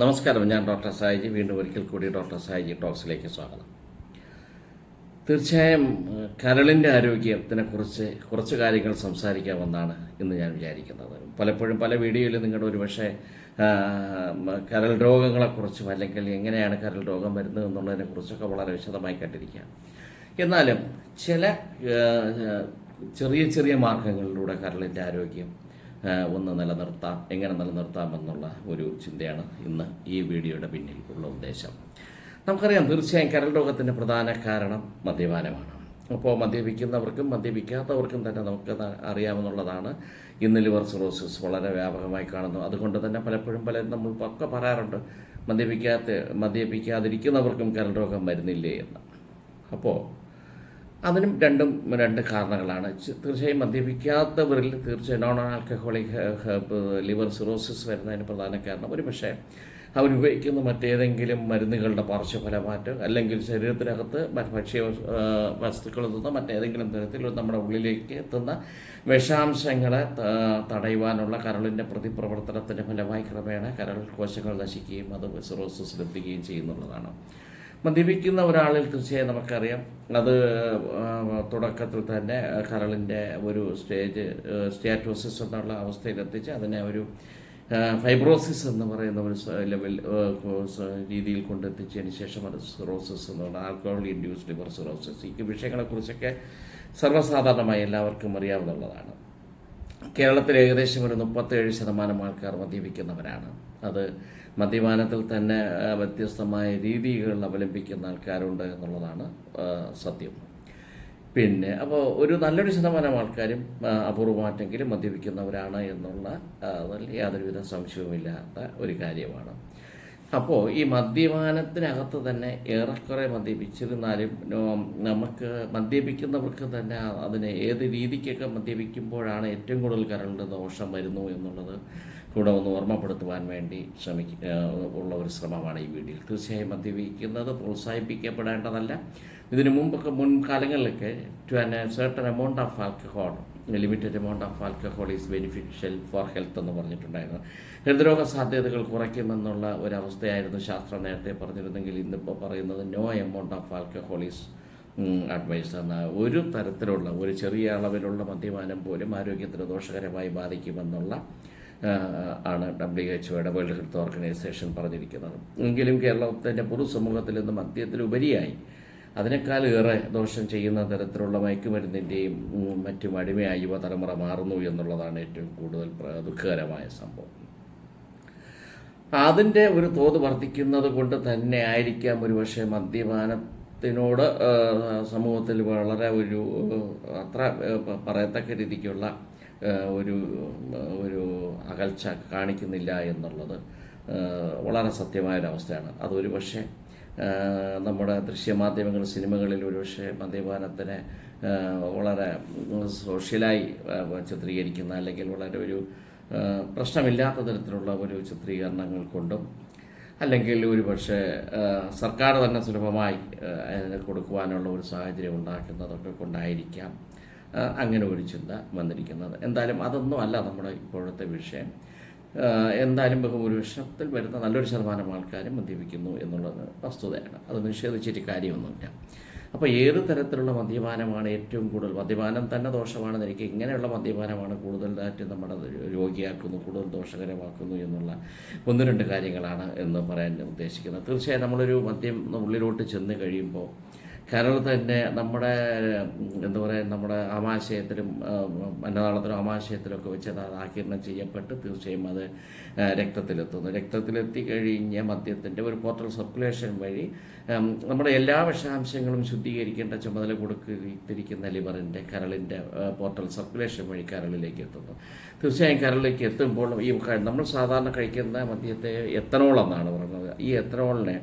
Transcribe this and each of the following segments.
നമസ്കാരം ഞാൻ ഡോക്ടർ സായിജി. വീണ്ടും ഒരിക്കൽ കൂടി ഡോക്ടർ സായിജി ടോക്സിലേക്ക് സ്വാഗതം. തീർച്ചയായും കരളിന്റെ ആരോഗ്യത്തിനെ കുറിച്ച് കാര്യങ്ങൾ സംസാരിക്കാമെന്നാണ് ഇന്ന് ഞാൻ വിചാരിക്കുന്നത്. പലപ്പോഴും പല വീഡിയോയിലും നിങ്ങളുടെ ഒരുപക്ഷെ കരൾ രോഗങ്ങളെക്കുറിച്ചും അല്ലെങ്കിൽ എങ്ങനെയാണ് കരൾ രോഗം വരുന്നത് എന്നുള്ളതിനെക്കുറിച്ചൊക്കെ വളരെ വിശദമായി കണ്ടിരിക്കുക എന്നാലും ചില ചെറിയ ചെറിയ മാർഗങ്ങളിലൂടെ കരളിന്റെ ആരോഗ്യം ഒന്ന് നിലനിർത്താം എങ്ങനെ നിലനിർത്താം എന്നുള്ള ഒരു ചിന്തയാണ് ഇന്ന് ഈ വീഡിയോയുടെ പിന്നിൽ ഉള്ള ഉദ്ദേശം. നമുക്കറിയാം തീർച്ചയായും കരൾ രോഗത്തിന്റെ പ്രധാന കാരണം മദ്യപാനമാണ്. അപ്പോൾ മദ്യപിക്കുന്നവർക്കും മദ്യപിക്കാത്തവർക്കും തന്നെ നമുക്ക് അറിയാമെന്നുള്ളതാണ് ഇന്ന് ലിവർ സിറോസിസ് വളരെ വ്യാപകമായി കാണുന്നു. അതുകൊണ്ട് തന്നെ പലപ്പോഴും പല നമ്മൾ ഒക്കെ പറയാറുണ്ട് മദ്യപിക്കാത്ത മദ്യപിക്കാതിരിക്കുന്നവർക്കും കരൾ രോഗം വരുന്നില്ലേ എന്ന്. അപ്പോൾ അതിനും രണ്ടും രണ്ട് കാരണങ്ങളാണ്. തീർച്ചയായും മദ്യപിക്കാത്തവരിൽ തീർച്ചയായും നോൺ ആൽക്കഹോളിക് ലിവർ സിറോസിസ് വരുന്നതിന് പ്രധാന കാരണം ഒരു പക്ഷേ അവരുപയോഗിക്കുന്ന മറ്റേതെങ്കിലും മരുന്നുകളുടെ പാർശ്വഫലമാറ്റം അല്ലെങ്കിൽ ശരീരത്തിനകത്ത് ഭക്ഷ്യ വസ്തുക്കളിൽ നിന്ന് മറ്റേതെങ്കിലും തരത്തിൽ നമ്മുടെ ഉള്ളിലേക്ക് എത്തുന്ന വിഷാംശങ്ങളെ തടയുവാനുള്ള കരളിന്റെ പ്രതിപ്രവർത്തനത്തിന്റെ ഫലമായി ക്രമേണ കരൾ കോശങ്ങൾ നശിക്കുകയും അത് സിറോസിസിലെത്തുകയും ചെയ്യുന്നുള്ളതാണ്. മദ്യപിക്കുന്ന ഒരാളിൽ തീർച്ചയായും നമുക്കറിയാം. അത് തുടക്കത്തിൽ തന്നെ കരളിന്റെ ഒരു സ്റ്റേജ് സ്റ്റാറ്റോസിസ് എന്നുള്ള അവസ്ഥയിലെത്തിച്ച് അതിനെ ഒരു ഫൈബ്രോസിസ് എന്ന് പറയുന്ന ഒരു ലെവൽ രീതിയിൽ കൊണ്ടെത്തിച്ചതിന് ശേഷം അത് സിറോസിസ് എന്നുള്ള ആൽക്കഹോൾ ഇൻഡ്യൂസ്ഡ് ലിവർ സിറോസിസ്. ഈ വിഷയങ്ങളെക്കുറിച്ചൊക്കെ സർവസാധാരണമായി എല്ലാവർക്കും അറിയാവുന്നതാണ്. കേരളത്തിൽ ഏകദേശം ഒരു മുപ്പത്തേഴ് ശതമാനം ആൾക്കാർ മദ്യപിക്കുന്നവരാണ്. അത് മദ്യപാനത്തിൽ തന്നെ വ്യത്യസ്തമായ രീതികൾ അവലംബിക്കുന്ന ആൾക്കാരുണ്ട് എന്നുള്ളതാണ് സത്യം. പിന്നെ അപ്പോൾ ഒരു നല്ലൊരു ശതമാനം ആൾക്കാരും അപൂർവമായിട്ടെങ്കിലും മദ്യപിക്കുന്നവരാണ് എന്നുള്ള അതിൽ യാതൊരുവിധ സംശയവുമില്ലാത്ത ഒരു കാര്യമാണ്. അപ്പോൾ ഈ മദ്യപാനത്തിനകത്ത് തന്നെ ഏറെക്കുറെ മദ്യപിച്ചിരുന്നാലും നമുക്ക് മദ്യപിക്കുന്നവർക്ക് തന്നെ അതിനെ ഏത് രീതിക്കൊക്കെ മദ്യപിക്കുമ്പോഴാണ് ഏറ്റവും കൂടുതൽ കരളുടെ ദോഷം വരുന്നു എന്നുള്ളത് കൂടെ ഒന്ന് ഓർമ്മപ്പെടുത്തുവാൻ വേണ്ടി ശ്രമിക്ക ഉള്ള ഒരു ശ്രമമാണ് ഈ വീഡിയോ. തീർച്ചയായും മദ്യപിക്കുന്നത് പ്രോത്സാഹിപ്പിക്കപ്പെടേണ്ടതല്ല. ഇതിനു മുമ്പൊക്കെ മുൻകാലങ്ങളിലൊക്കെ to an certain amount of alcohol limited amount of alcohol is beneficial for health എന്ന് പറഞ്ഞിട്ടുണ്ടായിരുന്നു. ഹൃദ്രോഗ സാധ്യതകൾ കുറയ്ക്കുമെന്നുള്ള ഒരവസ്ഥയായിരുന്നു ശാസ്ത്രം നേരത്തെ പറഞ്ഞിരുന്നെങ്കിൽ ഇന്നിപ്പോൾ പറയുന്നത് no amount of alcohol is advice എന്ന. ഒരു തരത്തിലുള്ള ഒരു ചെറിയ അളവിലുള്ള മദ്യപാനം പോലും ആരോഗ്യത്തിന് ദോഷകരമായി ബാധിക്കുമെന്നുള്ള ആണ് ഡബ്ല്യു എച്ച് ഒയുടെ വേൾഡ് ഹെൽത്ത് ഓർഗനൈസേഷൻ പറഞ്ഞിരിക്കുന്നത്. എങ്കിലും കേരളത്തിന്റെ പൊതുസമൂഹത്തിൽ നിന്ന് മദ്യത്തിലുപരിയായി അതിനേക്കാൾ ഏറെ ദോഷം ചെയ്യുന്ന തരത്തിലുള്ള മയക്കുമരുന്നിന്റെയും മറ്റും അടിമയായി യുവതലമുറ മാറുന്നു എന്നുള്ളതാണ് ഏറ്റവും കൂടുതൽ ദുഃഖകരമായ സംഭവം. അതിന്റെ ഒരു തോത് വർദ്ധിക്കുന്നത് കൊണ്ട് തന്നെ ആയിരിക്കാം ഒരുപക്ഷെ മദ്യപാനത്തിനോട് സമൂഹത്തിൽ വളരെ ഒരു അത്ര പറയത്തക്ക രീതിക്കുള്ള ഒരു ഒരു അകൽച്ച കാണിക്കുന്നില്ല എന്നുള്ളത് വളരെ സത്യമായൊരവസ്ഥയാണ്. അതൊരു പക്ഷേ നമ്മുടെ ദൃശ്യമാധ്യമങ്ങൾ സിനിമകളിൽ ഒരുപക്ഷെ മദ്യപാനത്തിന് വളരെ സോഷ്യലായി ചിത്രീകരിക്കുന്ന അല്ലെങ്കിൽ വളരെ ഒരു പ്രശ്നമില്ലാത്ത തരത്തിലുള്ള ഒരു ചിത്രീകരണങ്ങൾ കൊണ്ടും അല്ലെങ്കിൽ ഒരു പക്ഷേ സർക്കാർ തന്നെ സുലഭമായി അതിന് കൊടുക്കുവാനുള്ള ഒരു സാഹചര്യം ഉണ്ടാക്കുന്നതൊക്കെ കൊണ്ടായിരിക്കാം അങ്ങനെ ഒരു ചിന്ത വന്നിരിക്കുന്നത്. എന്തായാലും അതൊന്നും അല്ല നമ്മുടെ ഇപ്പോഴത്തെ വിഷയം. എന്തായാലും ബഹുഭൂരിപക്ഷത്തിൽ വരുന്ന നല്ലൊരു ശതമാനം ആൾക്കാരും മദ്യപിക്കുന്നു എന്നുള്ളത് വസ്തുതയാണ്. അത് നിഷേധിച്ചിട്ട് കാര്യമൊന്നുമില്ല. അപ്പോൾ ഏത് തരത്തിലുള്ള മദ്യപാനമാണ് ഏറ്റവും കൂടുതൽ? മദ്യപാനം തന്നെ ദോഷമാണെന്ന് എനിക്ക് ഇങ്ങനെയുള്ള മദ്യപാനമാണ് കൂടുതലായിട്ട് നമ്മുടെ രോഗിയാക്കുന്നു കൂടുതൽ ദോഷകരമാക്കുന്നു എന്നുള്ള ഒന്ന് രണ്ട് കാര്യങ്ങളാണ് എന്ന് പറയാൻ ഉദ്ദേശിക്കുന്നത്. തീർച്ചയായും നമ്മളൊരു മദ്യം ഉള്ളിലോട്ട് ചെന്ന് കഴിയുമ്പോൾ കരൾ തന്നെ നമ്മുടെ എന്താ പറയുക നമ്മുടെ ആമാശയത്തിലും ആ, അന്നനാളത്തിലും ആമാശയത്തിലൊക്കെ വെച്ച് അത് ആകിരണം ചെയ്യപ്പെട്ട് തീർച്ചയായും അത് രക്തത്തിലെത്തുന്നു. രക്തത്തിലെത്തി കഴിഞ്ഞ മദ്യത്തിന്റെ ഒരു പോർട്ടൽ സർക്കുലേഷൻ വഴി നമ്മുടെ എല്ലാ വിഷാംശങ്ങളും ശുദ്ധീകരിക്കേണ്ട ചുമതല കൊടുത്തിരിക്കുന്ന ലിവറിന്റെ കരളിന്റെ പോർട്ടൽ സർക്കുലേഷൻ വഴി കരളിലേക്ക് എത്തുന്നു. തീർച്ചയായും കരളിലേക്ക് എത്തുമ്പോൾ ഈ നമ്മൾ സാധാരണ കഴിക്കുന്ന മദ്യത്തെ എത്തനോൾ എന്നാണ് പറയുന്നത് ഈ എത്തനോളിനെ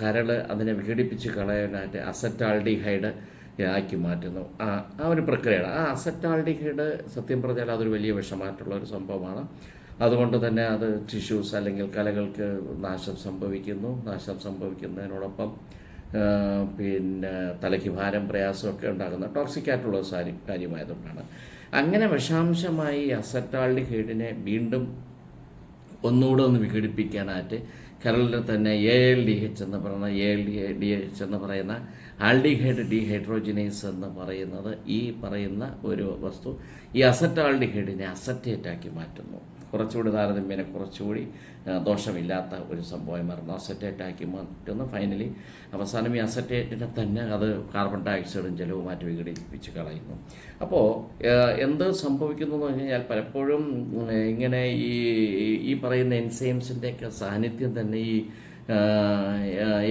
കരൾ അതിനെ വിഘടിപ്പിച്ച് കളയാനായിട്ട് അസറ്റാൾഡിഹൈഡ് ആക്കി മാറ്റുന്നു. ആ ആ ഒരു പ്രക്രിയയാണ്. ആ അസറ്റാൾഡിഹൈഡ് സത്യം പറഞ്ഞാൽ അതൊരു വലിയ വിഷമായിട്ടുള്ള ഒരു സംഭവമാണ്. അതുകൊണ്ട് തന്നെ അത് ടിഷ്യൂസ് അല്ലെങ്കിൽ കലകൾക്ക് നാശം സംഭവിക്കുന്നു. നാശം സംഭവിക്കുന്നതിനോടൊപ്പം പിന്നെ തലയ്ക്ക് ഭാരം പ്രയാസമൊക്കെ ഉണ്ടാകുന്ന ടോക്സിക് ആയിട്ടുള്ള സാരി കാര്യമായതുകൊണ്ടാണ്. അങ്ങനെ വിഷാംശമായി അസറ്റാൾഡിഹൈഡിനെ വീണ്ടും ഒന്നുകൂടെ ഒന്ന് വിഘടിപ്പിക്കാനായിട്ട് കരളിൽ തന്നെ എ എൽ ഡി എച്ച് എന്ന് പറയുന്ന A L D D H എന്ന് പറയുന്ന ആൾഡിഹൈഡ് ഡീഹൈഡ്രോജിനേസ് എന്ന് പറയുന്നത് ഈ പറയുന്ന ഒരു വസ്തു ഈ അസറ്റ് ആൾഡിഹൈഡിനെ അസറ്റേറ്റ് ആക്കി മാറ്റുന്നു. കുറച്ചുകൂടി താരതമ്യേന കുറച്ചുകൂടി ദോഷമില്ലാത്ത ഒരു സംഭവം മാറുന്നു അസറ്റേറ്റ് ആക്കി മാറ്റുന്നു ഫൈനലി അവസാനം ഈ അസറ്റേറ്റിനെ തന്നെ അത് കാർബൺ ഡയോക്സൈഡും ജലവും മാറ്റി വിഘടിപ്പിച്ച് കളയുന്നു. അപ്പോൾ എന്ത് സംഭവിക്കുന്നു എന്ന് പറഞ്ഞു കഴിഞ്ഞാൽ പലപ്പോഴും ഇങ്ങനെ ഈ ഈ പറയുന്ന എൻസൈംസിന്റെയൊക്കെ സാന്നിധ്യം തന്നെ ഈ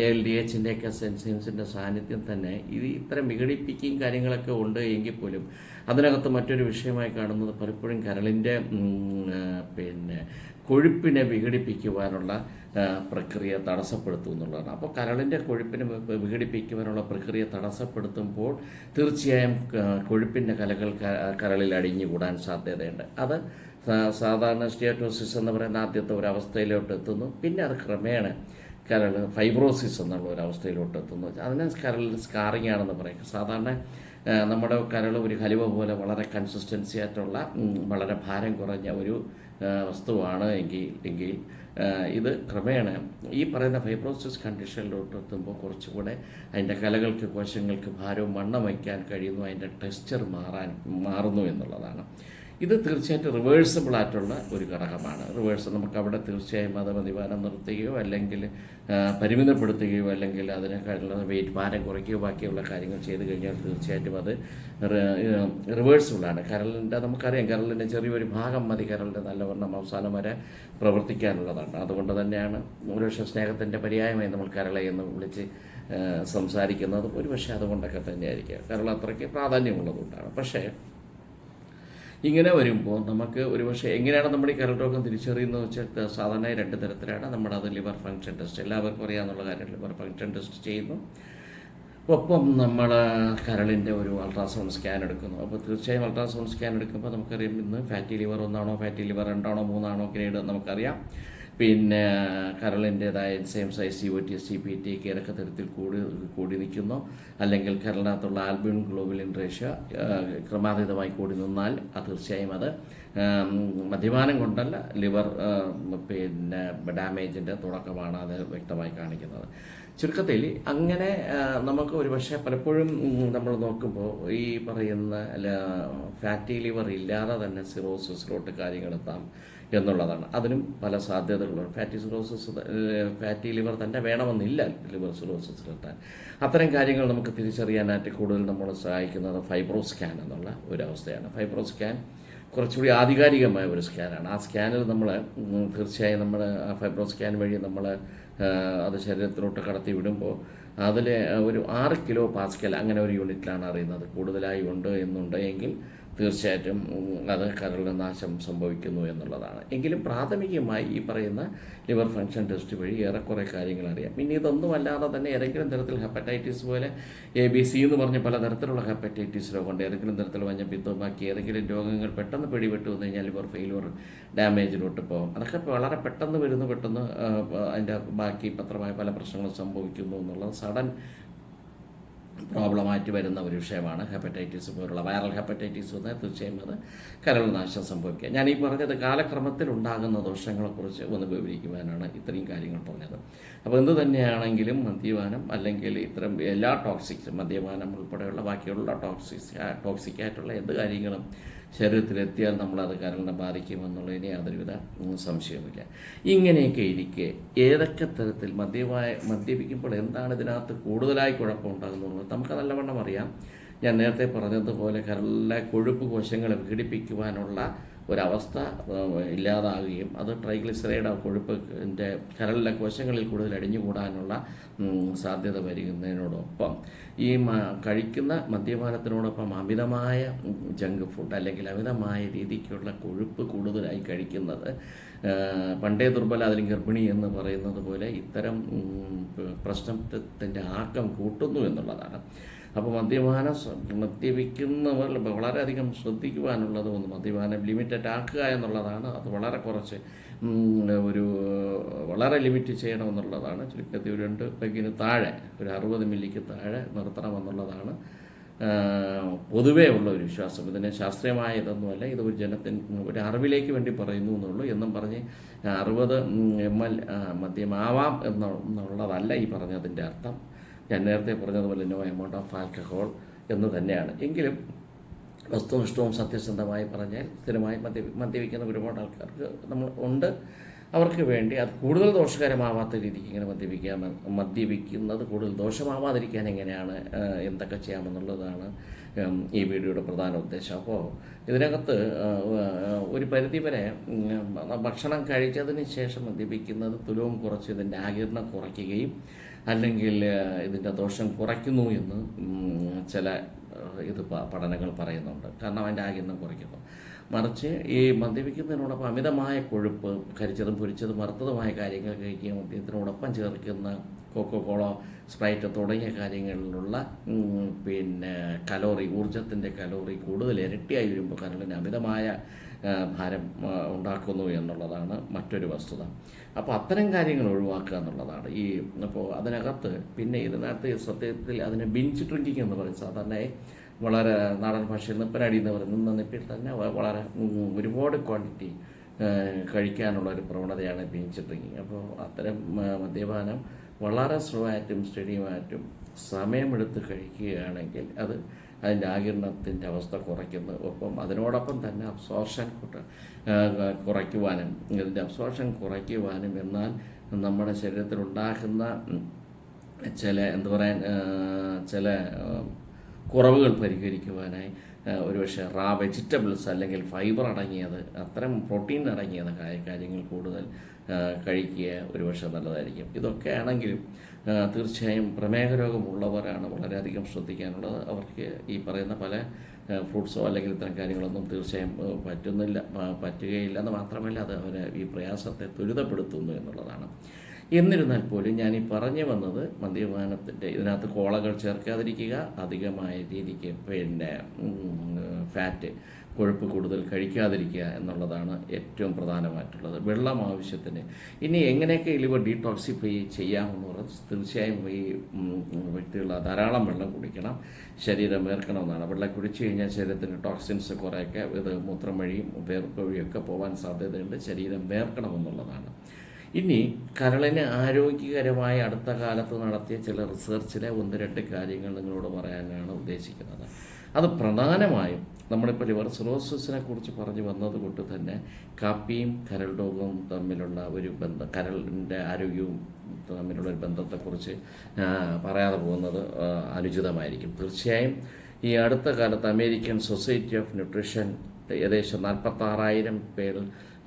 എൽ ഡി എച്ചിന്റെയൊക്കെ സെൻസിൻസിന്റെ സാന്നിധ്യം തന്നെ ഇത് ഇത്തരം വിഘടിപ്പിക്കുകയും കാര്യങ്ങളൊക്കെ ഉണ്ട് എങ്കിൽ പോലും അതിനകത്ത് മറ്റൊരു വിഷയമായി കാണുന്നത് പലപ്പോഴും കരളിന്റെ പിന്നെ കൊഴുപ്പിനെ വിഘടിപ്പിക്കുവാനുള്ള പ്രക്രിയ തടസ്സപ്പെടുത്തും എന്നുള്ളതാണ്. അപ്പോൾ കരളിന്റെ കൊഴുപ്പിനെ വിഘടിപ്പിക്കുവാനുള്ള പ്രക്രിയ തടസ്സപ്പെടുത്തുമ്പോൾ തീർച്ചയായും കൊഴുപ്പിന്റെ കലകൾ കരളിൽ അടിഞ്ഞുകൂടാൻ സാധ്യതയുണ്ട്. അത് സാധാരണ സ്റ്റിയാറ്റോസിസ് എന്ന് പറയുന്ന ആദ്യത്തെ ഒരു അവസ്ഥയിലോട്ട് എത്തുന്നു. പിന്നെ അത് ക്രമേണ കരൾ ഫൈബ്രോസിസ് എന്നുള്ള ഒരു അവസ്ഥയിലോട്ട് എത്തുന്നു. അതിനെ കരളിൽ സ്കാറിങ് ആണെന്ന് പറയും. സാധാരണ നമ്മുടെ കരൾ ഒരു ഹലുവ പോലെ വളരെ കൺസിസ്റ്റൻസി ആയിട്ടുള്ള വളരെ ഭാരം കുറഞ്ഞ ഒരു വസ്തുവാണ് എങ്കിൽ എങ്കിൽ ഇത് ക്രമേണ ഈ പറയുന്ന ഫൈബ്രോസിസ് കണ്ടീഷനിലോട്ട് എത്തുമ്പോൾ കുറച്ചുകൂടെ അതിന്റെ കലകൾക്ക് കോശങ്ങൾക്ക് ഭാരവും വണ്ണം വയ്ക്കാൻ കഴിയുന്നു. അതിന്റെ ടെക്സ്ചർ മാറാൻ മാറുന്നു എന്നുള്ളതാണ്. ഇത് തീർച്ചയായിട്ടും റിവേഴ്സിബിൾ ആയിട്ടുള്ള ഒരു ഘടകമാണ്. റിവേഴ്സ് നമുക്ക് അവിടെ തീർച്ചയായും അത് നിർത്തുകയോ അല്ലെങ്കിൽ പരിമിതപ്പെടുത്തുകയോ അല്ലെങ്കിൽ അതിനെക്കാളുള്ള വെയിറ്റ് ഭാരം കുറയ്ക്കുകയോ ബാക്കിയുള്ള കാര്യങ്ങൾ ചെയ്ത് കഴിഞ്ഞാൽ തീർച്ചയായിട്ടും അത് റിവേഴ്സിബിളാണ് കരളിന്റെ നമുക്കറിയാം കരളിന്റെ ചെറിയൊരു ഭാഗം മതി. കരളിന്റെ നല്ലവണ്ണം അവസാനം വരെ പ്രവർത്തിക്കാനുള്ളതാണ്. അതുകൊണ്ട് തന്നെയാണ് ഒരുപക്ഷെ സ്നേഹത്തിന്റെ പര്യായമായി നമ്മൾ കരളെ എന്ന് വിളിച്ച് സംസാരിക്കുന്നത്. ഒരുപക്ഷെ അതുകൊണ്ടൊക്കെ തന്നെയായിരിക്കാം. കരൾ അത്രയ്ക്ക് പ്രാധാന്യമുള്ളതുകൊണ്ടാണ്. പക്ഷേ ഇങ്ങനെ വരുമ്പോൾ നമുക്ക് ഒരുപക്ഷെ എങ്ങനെയാണ് നമ്മൾ ഈ കരൾ രോഗം തിരിച്ചറിയുന്നത് വെച്ചാൽ സാധാരണ രണ്ട് തരത്തിലാണ്. നമ്മുടെ അത് ലിവർ ഫങ്ഷൻ ടെസ്റ്റ്. എല്ലാവർക്കും അറിയാമെന്നുള്ള കാര്യം ലിവർ ഫങ്ഷൻ ടെസ്റ്റ് ചെയ്യുന്നു. ഒപ്പം നമ്മൾ കരളിന്റെ ഒരു അൾട്രാസൗണ്ട് സ്കാൻ എടുക്കുന്നു. അപ്പോൾ തീർച്ചയായും അൾട്രാസൗണ്ട് സ്കാൻ എടുക്കുമ്പോൾ നമുക്കറിയാം ഇന്ന് ഫാറ്റി ലിവർ ഒന്നാണോ ഫാറ്റി ലിവർ രണ്ടാണോ മൂന്നാണോ ഗ്രേഡ് നമുക്കറിയാം. പിന്നെ കരളിന്റെതായ same size C O T S C P T ഏതൊക്കെ തരത്തിൽ കൂടി കൂടി നിൽക്കുന്നു? അല്ലെങ്കിൽ കരളിനകത്തുള്ള ആൽബിൻ ഗ്ലോബുലിൻ റേഷ്യ ക്രമാതീതമായി കൂടി നിന്നാൽ അത് തീർച്ചയായും അത് മദ്യപാനം കൊണ്ടല്ല ലിവർ പിന്നെ ഡാമേജിന്റെ തുടക്കമാണ് അത് വ്യക്തമായി കാണിക്കുന്നത്. ചുരുക്കത്തിൽ അങ്ങനെ നമുക്ക് ഒരുപക്ഷെ പലപ്പോഴും നമ്മൾ നോക്കുമ്പോൾ ഈ പറയുന്ന ഫാറ്റി ലിവർ ഇല്ലാതെ തന്നെ സിറോസിസിലോട്ട് കാര്യങ്ങളെത്താം എന്നുള്ളതാണ്. അതിനും പല സാധ്യതകളുണ്ട്. ഫാറ്റി സിറോസിസ് ഫാറ്റി ലിവർ തന്നെ വേണമെന്നില്ല ലിവർ സിറോസിസ് കിട്ടാൻ അത്തരം കാര്യങ്ങൾ നമുക്ക് തിരിച്ചറിയാനായിട്ട് കൂടുതൽ നമ്മൾ സഹായിക്കുന്നത് ഫൈബ്രോ സ്കാൻ എന്നുള്ള ഒരു അവസ്ഥയാണ് ഫൈബ്രോ സ്കാൻ കുറച്ചുകൂടി ആധികാരികമായ ഒരു സ്കാനാണ് ആ സ്കാനിൽ നമ്മൾ തീർച്ചയായും നമ്മൾ ഫൈബ്രോ സ്കാൻ വഴി നമ്മൾ അത് ശരീരത്തിലോട്ട് കടത്തി വിടുമ്പോൾ അതിൽ ഒരു ആറ് കിലോ പാസ്കൽ അങ്ങനെ ഒരു യൂണിറ്റിലാണ് അറിയുന്നത്. കൂടുതലായി ഉണ്ട് എന്നുണ്ട് എങ്കിൽ തീർച്ചയായിട്ടും അത് കരളിന് നാശം സംഭവിക്കുന്നു എന്നുള്ളതാണ്. എങ്കിലും പ്രാഥമികമായി ഈ പറയുന്ന ലിവർ ഫങ്ഷൻ ടെസ്റ്റ് വഴി ഏറെക്കുറെ കാര്യങ്ങൾ അറിയാം. പിന്നെ ഇതൊന്നും അല്ലാതെ തന്നെ ഏതെങ്കിലും തരത്തിൽ ഹെപ്പറ്റൈറ്റിസ് പോലെ എ ബി സി എന്ന് പറഞ്ഞ പലതരത്തിലുള്ള ഹെപ്പറ്റൈറ്റിസ് രോഗമുണ്ട്. ഏതെങ്കിലും തരത്തിൽ വന്ന പിന്തുമാക്കി ഏതെങ്കിലും രോഗങ്ങൾ പെട്ടെന്ന് പിടിപെട്ട് വന്നു കഴിഞ്ഞാൽ ലിവർ ഫെയിലുവർ ഡാമേജിലോട്ട് പോകും. അതൊക്കെ വളരെ പെട്ടെന്ന് വരുന്നു പെട്ടെന്ന് അതിന്റെ ബാക്കി പത്രമായ പല പ്രശ്നങ്ങളും സംഭവിക്കുന്നു എന്നുള്ളത് സഡൻ പ്രോബ്ലമായിട്ട് വരുന്ന ഒരു വിഷയമാണ് ഹെപ്പറ്റൈറ്റിസ് പോലുള്ള വൈറൽ ഹെപ്പറ്റൈറ്റിസ് വന്നാൽ തീർച്ചയായും അത് കരൾ നാശം സംഭവിക്കുക. ഞാൻ ഈ പറഞ്ഞത് കാലക്രമത്തിൽ ഉണ്ടാകുന്ന ദോഷങ്ങളെക്കുറിച്ച് ഒന്ന് വിവരിക്കുവാനാണ് ഇത്രയും കാര്യങ്ങൾ പറഞ്ഞത്. അപ്പോൾ എന്ത് തന്നെയാണെങ്കിലും മദ്യപാനം അല്ലെങ്കിൽ ഇത്തരം എല്ലാ ടോക്സിക്സ് മദ്യപാനം ഉൾപ്പെടെയുള്ള ബാക്കിയുള്ള ടോക്സിക്സ് ടോക്സിക്കായിട്ടുള്ള എന്ത് കാര്യങ്ങളും ശരീരത്തിലെത്തിയാൽ നമ്മളത് കരളിനെ ബാധിക്കുമെന്നുള്ളതിന് യാതൊരുവിധ സംശയവുമില്ല. ഇങ്ങനെയൊക്കെ ഇരിക്കെ ഏതൊക്കെ തരത്തിൽ മദ്യമായ മദ്യപിക്കുമ്പോൾ എന്താണ് ഇതിനകത്ത് കൂടുതലായി കുഴപ്പമുണ്ടാകുന്നത് നമുക്ക് നല്ലവണ്ണം അറിയാം. ഞാൻ നേരത്തെ പറഞ്ഞതുപോലെ കരളിലെ കൊഴുപ്പ് കോശങ്ങളെ വിഘടിപ്പിക്കുവാനുള്ള ഒരവസ്ഥ ഇല്ലാതാകുകയും അത് ട്രൈഗ്ലിസറൈഡ് കൊഴുപ്പിന്റെ കരളിലെ കോശങ്ങളിൽ കൂടുതൽ അടിഞ്ഞുകൂടാനുള്ള സാധ്യത വരുന്നതിനോടൊപ്പം ഈ കഴിക്കുന്ന മദ്യപാനത്തിനോടൊപ്പം അമിതമായ ജങ്ക് ഫുഡ് അല്ലെങ്കിൽ അമിതമായ രീതിക്കുള്ള കൊഴുപ്പ് കൂടുതലായി കഴിക്കുന്നത് പണ്ടേ ദുർബല അല്ലെങ്കിൽ ഗർഭിണി എന്ന് പറയുന്നത് പോലെ ഇത്തരം പ്രശ്നത്തിന്റെ ആക്കം കൂട്ടുന്നു എന്നുള്ളതാണ്. അപ്പോൾ മദ്യപാനം മദ്യപിക്കുന്നവർ വളരെയധികം ശ്രദ്ധിക്കുവാനുള്ളത് ഒന്ന് മദ്യപാനം ലിമിറ്റഡ് ആക്കുക എന്നുള്ളതാണ്. അത് വളരെ കുറച്ച് ഒരു വളരെ ലിമിറ്റ് ചെയ്യണമെന്നുള്ളതാണ്. ചുരുക്കത്തിൽ ഒരു രണ്ട് പെഗിന് താഴെ ഒരു അറുപത് മില്ലിക്ക് താഴെ നിർത്തണമെന്നുള്ളതാണ്. പൊതുവേ ഉള്ള ഒരു വിശ്വാസം. ഇതിന് ശാസ്ത്രീയമായ ഇതൊന്നുമല്ല. ഇത് ഒരു ജനത്തിന് ഒരു അറിവിലേക്ക് വേണ്ടി പറയുന്നു എന്നുള്ളൂ. എന്നും പറഞ്ഞ് അറുപത് എം എൽ മദ്യമാവാം എന്ന- എന്നുള്ളതല്ല ഈ പറഞ്ഞതിന്റെ അർത്ഥം. ഞാൻ നേരത്തെ പറഞ്ഞതുപോലെ നോ എമൗണ്ട് ഓഫ് ആൽക്കഹോൾ എന്ന് തന്നെയാണ്. എങ്കിലും വസ്തുനിഷ്ഠവും സത്യസന്ധമായി പറഞ്ഞാൽ സ്ഥിരമായി മദ്യ മദ്യപിക്കുന്ന ഒരുപാട് ആൾക്കാർക്ക് നമ്മൾ ഉണ്ട്. അവർക്ക് വേണ്ടി അത് കൂടുതൽ ദോഷകരമാവാത്ത രീതിക്ക് ഇങ്ങനെ മദ്യപിക്കാമെന്ന് മദ്യപിക്കുന്നത് കൂടുതൽ ദോഷമാവാതിരിക്കാൻ എങ്ങനെയാണ് എന്തൊക്കെ ചെയ്യാമെന്നുള്ളതാണ് ഈ വീഡിയോയുടെ പ്രധാന ഉദ്ദേശം. അപ്പോൾ ഇതിനകത്ത് ഒരു പരിധിവരെ ഭക്ഷണം കഴിച്ചതിന് ശേഷം മദ്യപിക്കുന്നത് തുലവും കുറച്ച് ഇതിന്റെ ആകിരണം കുറയ്ക്കുകയും അല്ലെങ്കിൽ ഇതിന്റെ ദോഷം കുറയ്ക്കുന്നു എന്ന് ചില ഇത് പഠനങ്ങൾ പറയുന്നുണ്ട്. കാരണം അതിന്റെ ആകിരണം കുറയ്ക്കുന്നു. മറിച്ച് ഈ മദ്യപിക്കുന്നതിനോടൊപ്പം അമിതമായ കൊഴുപ്പ് കരിച്ചതും പൊരിച്ചതും വറുത്തതുമായ കാര്യങ്ങൾ കഴിക്കുകയും മദ്യത്തിനോടൊപ്പം ചേർക്കുന്ന കോക്കോ കോള സ്പ്രൈറ്റ് തുടങ്ങിയ കാര്യങ്ങളിലുള്ള പിന്നെ കലോറി ഊർജത്തിന്റെ കലോറി കൂടുതൽ ഇരട്ടിയായി വരുമ്പോൾ കരളിന് അമിതമായ ഭാരം ഉണ്ടാക്കുന്നു എന്നുള്ളതാണ് മറ്റൊരു വസ്തുത. അപ്പോൾ അത്തരം കാര്യങ്ങൾ ഒഴിവാക്കുക എന്നുള്ളതാണ്. ഈ അപ്പോൾ അതിനകത്ത് പിന്നെ ഇതിനകത്ത് സത്യത്തിൽ അതിനെ ബിഞ്ച് ഡ്രിങ്കിങ് എന്ന് പറയും. സാധാരണയായി വളരെ നാടൻ ഭാഷയിൽ നിപ്പനടി എന്ന് പറയുന്ന നിപ്പിൽ തന്നെ വളരെ ഒരുപാട് ക്വാണ്ടിറ്റി കഴിക്കാനുള്ള ഒരു പ്രവണതയാണ് ബിഞ്ച് ഡ്രിങ്കിങ് അപ്പോൾ അത്തരം മദ്യപാനം വളരെ സ്ലോ ആയിട്ടും സ്റ്റഡിയുമായിട്ടും സമയമെടുത്ത് കഴിക്കുകയാണെങ്കിൽ അത് അതിന്റെ ആകിരണത്തിന്റെ അവസ്ഥ കുറയ്ക്കുന്നു. ഒപ്പം അതിനോടൊപ്പം തന്നെ അബ്സോർഷൻ കുറയ്ക്കുവാനും ഇതിന്റെ അബ്സോർഷൻ കുറയ്ക്കുവാനും എന്നാൽ നമ്മുടെ ശരീരത്തിൽ ഉണ്ടാകുന്ന ഉം, ചില എന്താ പറയാൻ ചില കുറവുകൾ പരിഹരിക്കുവാനായി ഒരുപക്ഷെ റാ വെജിറ്റബിൾസ് അല്ലെങ്കിൽ ഫൈബർ അടങ്ങിയത് അത്തരം പ്രോട്ടീൻ അടങ്ങിയത് കാര്യങ്ങൾ കൂടുതൽ കഴിക്കുക ഒരുപക്ഷെ നല്ലതായിരിക്കും. ഇതൊക്കെ ആണെങ്കിലും തീർച്ചയായും പ്രമേഹ രോഗമുള്ളവരാണ് വളരെയധികം ശ്രദ്ധിക്കാനുള്ളത്. അവർക്ക് ഈ പറയുന്ന പല ഫ്രൂട്ട്സോ അല്ലെങ്കിൽ ഇത്തരം കാര്യങ്ങളൊന്നും തീർച്ചയായും പറ്റുന്നില്ല പറ്റുകയില്ല എന്ന് മാത്രമല്ല അത് അവരെ ഈ പ്രയാസത്തെ ത്വരിതപ്പെടുത്തുന്നു എന്നുള്ളതാണ്. എന്നിരുന്നാൽ പോലും ഞാൻ ഈ പറഞ്ഞു വന്നത് മദ്യപാനത്തിന്റെ ഇതിനകത്ത് കോളകൾ ചേർക്കാതിരിക്കുക അധികമായ രീതിക്ക് പിന്നെ ഫാറ്റ് കൊഴുപ്പ് കൂടുതൽ കഴിക്കാതിരിക്കുക എന്നുള്ളതാണ് ഏറ്റവും പ്രധാനമായിട്ടുള്ളത്. വെള്ളം ആവശ്യത്തിന്. ഇനി എങ്ങനെയൊക്കെ ലിവർ ഡീടോക്സിഫൈ ചെയ്യാമെന്ന് പറഞ്ഞാൽ തീർച്ചയായും ഈ വ്യക്തികൾ ധാരാളം വെള്ളം കുടിക്കണം. ശരീരം വേർക്കണമെന്നാണ്. വെള്ളം കുടിച്ചു കഴിഞ്ഞാൽ ശരീരത്തിന് ടോക്സിൻസ് കുറേയൊക്കെ ഇത് മൂത്രം വഴിയും വേർപ്പ് വഴിയൊക്കെ പോകാൻ സാധ്യതയുണ്ട്. ശരീരം വേർക്കണമെന്നുള്ളതാണ്. ഇനി കരളിന് ആരോഗ്യകരമായ അടുത്ത കാലത്ത് നടത്തിയ ചില റിസർച്ചിലെ ഒന്ന് രണ്ട് കാര്യങ്ങൾ നിങ്ങളോട് പറയാനാണ് ഉദ്ദേശിക്കുന്നത്. അത് പ്രധാനമായും നമ്മളിപ്പോൾ ലിവർ സിറോസിസിനെ കുറിച്ച് പറഞ്ഞു വന്നതുകൊണ്ട് തന്നെ കാപ്പിയും കരൾ രോഗവും തമ്മിലുള്ള ഒരു ബന്ധം കരളിന്റെ ആരോഗ്യവും തമ്മിലുള്ള ഒരു ബന്ധത്തെക്കുറിച്ച് പറയാതെ പോകുന്നത് അനുചിതമായിരിക്കും. തീർച്ചയായും ഈ അടുത്ത കാലത്ത് അമേരിക്കൻ സൊസൈറ്റി ഓഫ് ന്യൂട്രീഷൻ ഏകദേശം നാൽപ്പത്താറായിരം പേർ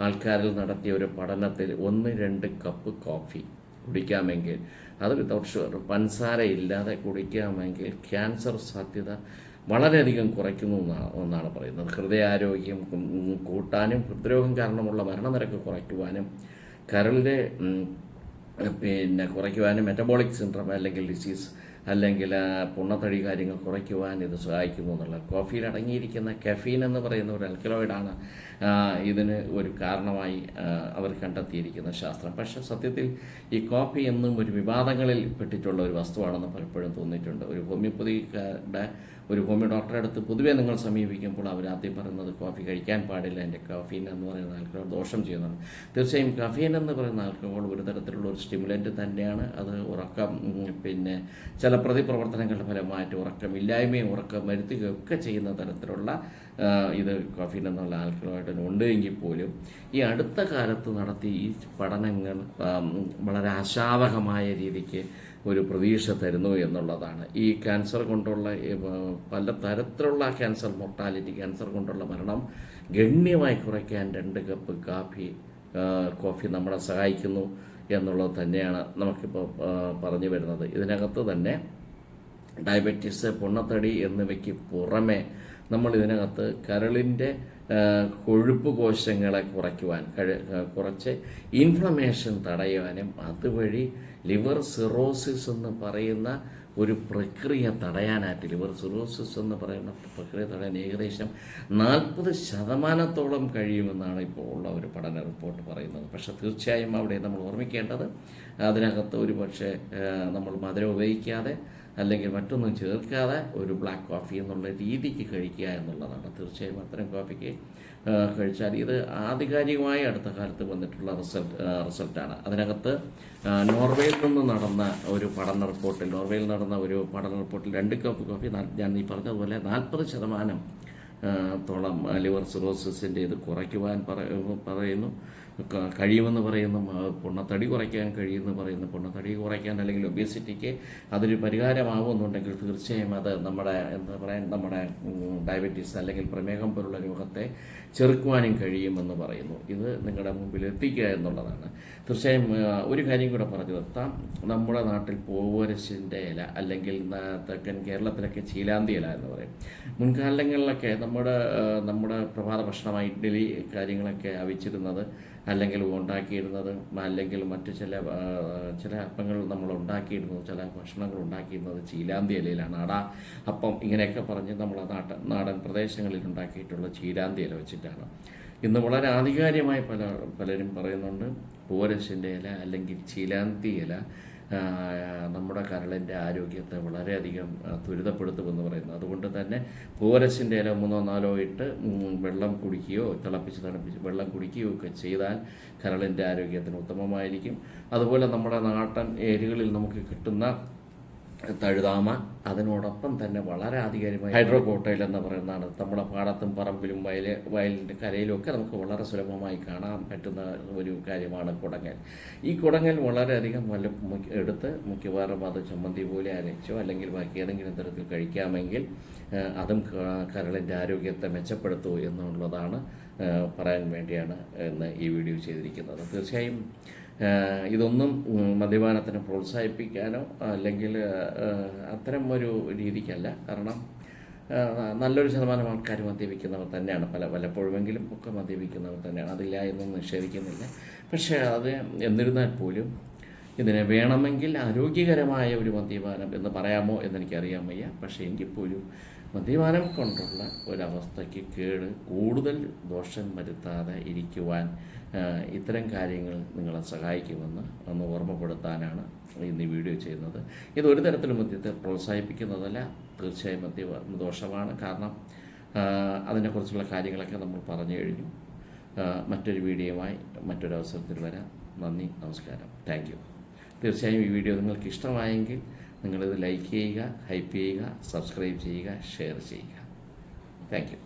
ആൾക്കാരിൽ നടത്തിയ ഒരു പഠനത്തിൽ ഒന്ന് രണ്ട് കപ്പ് കോഫി കുടിക്കാമെങ്കിൽ അത് വിതൗട്ട് ഷുഗർ പഞ്ചസാര ഇല്ലാതെ കുടിക്കാമെങ്കിൽ ക്യാൻസർ സാധ്യത വളരെയധികം കുറയ്ക്കുന്നു എന്നാണ് പറയുന്നത്. ഹൃദയാരോഗ്യം കൂട്ടാനും ഹൃദ്രോഗം കാരണമുള്ള മരണനിരക്ക് കുറയ്ക്കുവാനും കരളിലെ പിന്നെ കുറയ്ക്കുവാനും മെറ്റബോളിക് സിൻഡ്രം അല്ലെങ്കിൽ ഡിസീസ് അല്ലെങ്കിൽ പുണ്ണത്തടി കാര്യങ്ങൾ കുറയ്ക്കുവാൻ ഇത് സഹായിക്കുന്നു എന്നുള്ളത് കോഫിയിൽ അടങ്ങിയിരിക്കുന്ന കെഫീൻ എന്ന് പറയുന്ന ഒരു അൽക്കലോയിഡാണ് ഇതിന് ഒരു കാരണമായി അവർ കണ്ടെത്തിയിരിക്കുന്ന ശാസ്ത്രം. പക്ഷെ സത്യത്തിൽ ഈ കോഫി എന്നും ഒരു വിവാദങ്ങളിൽ പെട്ടിട്ടുള്ള ഒരു വസ്തുവാണെന്ന് പലപ്പോഴും തോന്നിയിട്ടുണ്ട്. ഒരു ഹോമിയോപ്പതിക്കാരുടെ ഒരു ഹോമിയോ ഡോക്ടറെ അടുത്ത് പൊതുവെ നിങ്ങൾ സമീപിക്കുമ്പോൾ അവർ ആദ്യം പറയുന്നത് കോഫി കഴിക്കാൻ പാടില്ല എന്റെ കഫീൻ എന്ന് പറയുന്ന ആൽക്കഹോൾ ദോഷം ചെയ്യുന്നതാണ്. തീർച്ചയായും കഫീൻ എന്ന് പറയുന്ന ആൽക്കഹോൾ ഒരു തരത്തിലുള്ള ഒരു സ്റ്റിമുലന്റ് തന്നെയാണ്. അത് ഉറക്കം പിന്നെ ചില പ്രതിപ്രവർത്തനങ്ങളുടെ ഫലമായിട്ട് ഉറക്കമില്ലായ്മയും ഉറക്കം വരുത്തുകയും ഒക്കെ ചെയ്യുന്ന തരത്തിലുള്ള ഇത് കോഫീൻ എന്നുള്ള ആൽക്കഹോളായിട്ട് ഉണ്ട് എങ്കിൽ പോലും ഈ അടുത്ത കാലത്ത് നടത്തിയ ഈ പഠനങ്ങൾ വളരെ ആശാവഹമായ രീതിക്ക് ഒരു പ്രതീക്ഷ തരുന്നു എന്നുള്ളതാണ്. ഈ ക്യാൻസർ കൊണ്ടുള്ള പല തരത്തിലുള്ള ക്യാൻസർ മൊർട്ടാലിറ്റി ക്യാൻസർ കൊണ്ടുള്ള മരണം ഗണ്യമായി കുറയ്ക്കാൻ രണ്ട് കപ്പ് കാപ്പി കോഫി നമ്മളെ സഹായിക്കുന്നു എന്നുള്ളത് തന്നെയാണ് നമുക്കിപ്പോൾ പറഞ്ഞു വരുന്നത്. ഇതിനകത്ത് തന്നെ ഡയബറ്റീസ് പൊണ്ണത്തടി എന്നിവയ്ക്ക് പുറമെ നമ്മൾ ഇതിനകത്ത് കരളിന്റെ കൊഴുപ്പ് കോശങ്ങളെ കുറയ്ക്കുവാൻ കുറച്ച് ഇൻഫ്ലമേഷൻ തടയുവാനും അതുവഴി ലിവർ സിറോസിസ് എന്ന് പറയുന്ന ഒരു പ്രക്രിയ തടയാനായിട്ട് ലിവർ സിറോസിസ് എന്ന് പറയുന്ന പ്രക്രിയ തടയാൻ ഏകദേശം നാൽപ്പത് ശതമാനത്തോളം കഴിയുമെന്നാണ് ഇപ്പോൾ ഉള്ള ഒരു പഠന റിപ്പോർട്ട് പറയുന്നത്. പക്ഷെ തീർച്ചയായും അവിടെ നമ്മൾ ഓർമ്മിക്കേണ്ടത് അതിനകത്ത് ഒരു പക്ഷേ നമ്മൾ മധുരം ഉപയോഗിക്കാതെ അല്ലെങ്കിൽ മറ്റൊന്നും ചേർക്കാതെ ഒരു ബ്ലാക്ക് കോഫി എന്നുള്ള രീതിക്ക് കഴിക്കുക എന്നുള്ളതാണ്. തീർച്ചയായും അത്തരം കോഫിക്ക് കഴിച്ചാൽ ഇത് ആധികാരികമായി അടുത്ത കാലത്ത് വന്നിട്ടുള്ള റിസൾട്ട് റിസൾട്ടാണ് അതിനകത്ത് നോർവേയിൽ നിന്ന് നടന്ന ഒരു പഠന റിപ്പോർട്ടിൽ നോർവേയിൽ നടന്ന ഒരു പഠന റിപ്പോർട്ടിൽ രണ്ട് കപ്പ് കോഫി ഞാൻ ഈ പറഞ്ഞതുപോലെ നാൽപ്പത് ശതമാനം തോളം ലിവർ സിറോസിസിന്റെ ഇത് കുറയ്ക്കുവാൻ പറയുന്നു. കഴിയുമെന്ന് പറയുന്ന പൊണ്ണത്തടി കുറയ്ക്കാൻ കഴിയുമെന്ന് പറയുന്ന പൊണ്ണത്തടി കുറയ്ക്കാൻ അല്ലെങ്കിൽ ഒബേസിറ്റിക്ക് അതൊരു പരിഹാരമാവുന്നുണ്ടെങ്കിൽ തീർച്ചയായും അത് നമ്മുടെ എന്താ പറയുക നമ്മുടെ ഡയബറ്റീസ് അല്ലെങ്കിൽ പ്രമേഹം പോലുള്ള രോഗത്തെ ചെറുക്കുവാനും കഴിയുമെന്ന് പറയുന്നു. ഇത് നിങ്ങളുടെ മുമ്പിൽ എത്തിക്കുക എന്നുള്ളതാണ്. തീർച്ചയായും ഒരു കാര്യം കൂടെ പറഞ്ഞു നിർത്താം. നമ്മുടെ നാട്ടിൽ പൂവരശിന്റെ ഇല അല്ലെങ്കിൽ തെക്കൻ കേരളത്തിലൊക്കെ ചീലാന്തി ഇല എന്ന് പറയും. മുൻകാലങ്ങളിലൊക്കെ നമ്മുടെ നമ്മുടെ പ്രഭാത ഭക്ഷണമായി ഇഡ്ഡലി കാര്യങ്ങളൊക്കെ അവിച്ചിരുന്നത് അല്ലെങ്കിൽ ഉണ്ടാക്കിയിരുന്നത് അല്ലെങ്കിൽ മറ്റ് ചില ചില അപ്പങ്ങൾ നമ്മൾ ഉണ്ടാക്കിയിരുന്നത് ചില ഭക്ഷണങ്ങൾ ഉണ്ടാക്കിയിരുന്നത് ചീലാന്തി ഇലയിലാണ്. അട അപ്പം ഇങ്ങനെയൊക്കെ പറഞ്ഞ് നമ്മൾ നാട്ട നാടൻ പ്രദേശങ്ങളിൽ ഉണ്ടാക്കിയിട്ടുള്ള ചീലാന്തി ഇല വെച്ചിട്ടാണ്. ഇന്ന് വളരെ ആധികാരികമായി പല പലരും പറയുന്നുണ്ട് പൂവരശിന്റെ ഇല അല്ലെങ്കിൽ ചീലാന്തി ഇല നമ്മുടെ കരളിന്റെ ആരോഗ്യത്തെ വളരെയധികം ത്വരിതപ്പെടുത്തുമെന്ന് പറയുന്നു. അതുകൊണ്ട് തന്നെ പൂവരസിന്റെ ഇല മൂന്നോ നാലോ ഇട്ട് വെള്ളം കുടിക്കുകയോ തിളപ്പിച്ച് തിളപ്പിച്ച് വെള്ളം കുടിക്കുകയോ ഒക്കെ ചെയ്താൽ കരളിന്റെ ആരോഗ്യത്തിന് ഉത്തമമായിരിക്കും. അതുപോലെ നമ്മുടെ നാട്ടൻ ഏരിയകളിൽ നമുക്ക് കിട്ടുന്ന തഴുതാമ അതിനോടൊപ്പം തന്നെ വളരെ ആധികാരികമായി ഹൈഡ്രോ കോട്ടയിൽ എന്ന് പറയുന്നതാണ്. നമ്മുടെ പാടത്തും പറമ്പിലും വയൽ വയലിന്റെ കരയിലും ഒക്കെ നമുക്ക് വളരെ സുലഭമായി കാണാൻ പറ്റുന്ന ഒരു കാര്യമാണ് കുടങ്ങൽ. ഈ കുടങ്ങൽ വളരെയധികം വല്ല എടുത്ത് മിക്കവാറും അത് ചമ്മന്തി പോലെ അരച്ചോ അല്ലെങ്കിൽ ബാക്കി ഏതെങ്കിലും തരത്തിൽ കഴിക്കാമെങ്കിൽ അതും കരളിന്റെ ആരോഗ്യത്തെ മെച്ചപ്പെടുത്തൂ എന്നുള്ളതാണ് പറയാൻ വേണ്ടിയാണ് ഇന്ന് ഈ വീഡിയോ ചെയ്തിരിക്കുന്നത്. തീർച്ചയായും ഇതൊന്നും മദ്യപാനത്തിന് പ്രോത്സാഹിപ്പിക്കാനോ അല്ലെങ്കിൽ അത്തരം ഒരു രീതിക്കല്ല. കാരണം നല്ലൊരു ശതമാനം ആൾക്കാർ മദ്യപിക്കുന്നവർ തന്നെയാണ്. പല പലപ്പോഴുമെങ്കിലും ഒക്കെ മദ്യപിക്കുന്നവർ തന്നെയാണ്. അതില്ല എന്നൊന്നും നിഷേധിക്കുന്നില്ല. പക്ഷേ അത് എന്നിരുന്നാൽ പോലും ഇതിനെ വേണമെങ്കിൽ ആരോഗ്യകരമായ ഒരു മദ്യപാനം എന്ന് പറയാമോ എന്നെനിക്കറിയാൻ വയ്യ. പക്ഷേ എങ്കിൽ പോലും മദ്യപാനം കൊണ്ടുള്ള ഒരവസ്ഥയ്ക്ക് കേട് കൂടുതൽ ദോഷം വരുത്താതെ ഇരിക്കുവാൻ ഇത്തരം കാര്യങ്ങൾ നിങ്ങളെ സഹായിക്കുമെന്ന് ഒന്ന് ഓർമ്മപ്പെടുത്താനാണ് ഇന്ന് ഈ വീഡിയോ ചെയ്യുന്നത്. ഇത് ഒരു തരത്തിലും മദ്യത്തെ പ്രോത്സാഹിപ്പിക്കുന്നതല്ല തീർച്ചയായും മദ്യ ദോഷമാണ്. കാരണം അതിനെക്കുറിച്ചുള്ള കാര്യങ്ങളൊക്കെ നമ്മൾ പറഞ്ഞു കഴിഞ്ഞു. മറ്റൊരു വീഡിയോയുമായി മറ്റൊരു അവസരത്തിൽ വരാം. നന്ദി നമസ്കാരം. താങ്ക് യു തീർച്ചയായും ഈ വീഡിയോ നിങ്ങൾക്ക് ഇഷ്ടമായെങ്കിൽ നിങ്ങളിത് ലൈക്ക് ചെയ്യുക ഹൈപ്പ് ചെയ്യുക സബ്സ്ക്രൈബ് ചെയ്യുക ഷെയർ ചെയ്യുക. Thank you